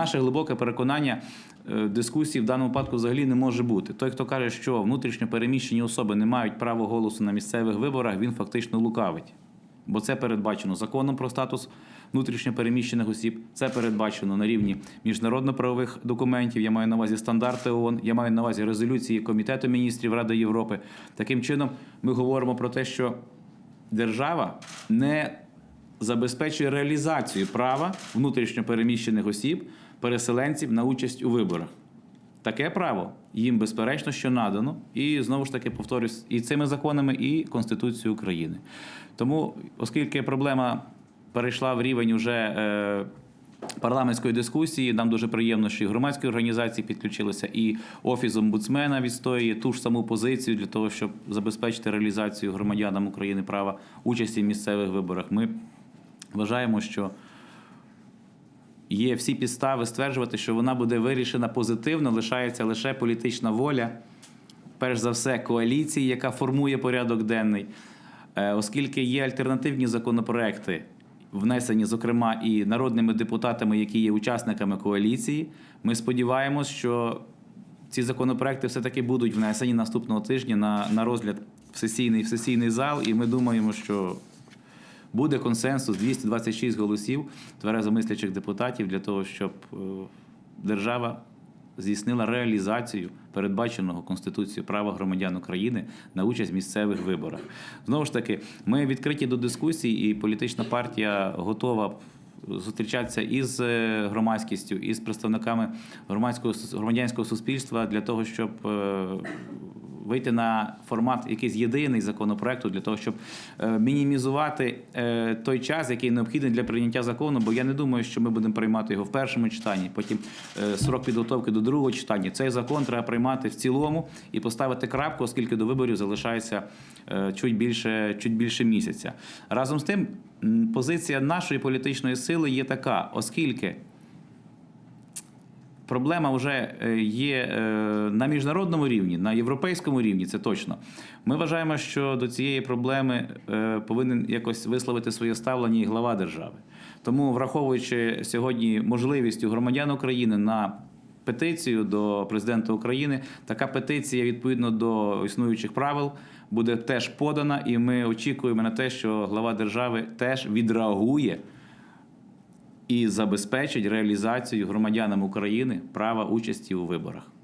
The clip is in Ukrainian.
Наше глибоке переконання е, дискусії в даному випадку взагалі не може бути. Той, хто каже, що внутрішньо переміщені особи не мають права голосу на місцевих виборах, він фактично лукавить. Бо це передбачено законом про статус внутрішньо переміщених осіб. Це передбачено на рівні міжнародно-правових документів. Я маю на увазі стандарти ООН, я маю на увазі резолюції Комітету міністрів Ради Європи. Таким чином, ми говоримо про те, що держава не забезпечує реалізацію права внутрішньо переміщених осіб, переселенців на участь у виборах. Таке право їм безперечно, що надано, і знову ж таки повторюсь, і цими законами, і Конституцією України. Тому, оскільки проблема перейшла в рівень уже е, парламентської дискусії, нам дуже приємно, що і громадські організації підключилися, і офіс омбудсмена відстоює ту ж саму позицію для того, щоб забезпечити реалізацію громадянам України права участі в місцевих виборах. Ми вважаємо, що є всі підстави стверджувати, що вона буде вирішена позитивно, лишається лише політична воля, перш за все, коаліції, яка формує порядок денний, Е, оскільки є альтернативні законопроекти, внесені, зокрема, і народними депутатами, які є учасниками коаліції. Ми сподіваємось, що ці законопроекти все-таки будуть внесені наступного тижня на, на розгляд в сесійний, в сесійний зал, і ми думаємо, що буде консенсус 226 голосів тверезо мислячих депутатів для того, щоб е, держава здійснила реалізацію передбаченого Конституцією права громадян України на участь в місцевих виборах. Знову ж таки, ми відкриті до дискусій, і політична партія готова зустрічатися із е, громадськістю, із представниками громадського громадянського суспільства для того, щоб е, вийти на формат якийсь єдиний законопроекту для того, щоб е, мінімізувати е, той час, який необхідний для прийняття закону. Бо я не думаю, що ми будемо приймати його в першому читанні, потім е, срок підготовки до другого читання. Цей закон треба приймати в цілому і поставити крапку, оскільки до виборів залишається чуть більше, чуть більше місяця. Разом з тим, позиція нашої політичної сили є така, оскільки. Проблема вже е, є е, на міжнародному рівні, на європейському рівні, це точно. Ми вважаємо, що до цієї проблеми е, повинен якось висловити своє ставлення і глава держави. Тому, враховуючи сьогодні можливість у громадян України на петицію до президента України, така петиція відповідно до існуючих правил буде теж подана, і ми очікуємо на те, що глава держави теж відреагує і забезпечить реалізацію громадянам України права участі у виборах.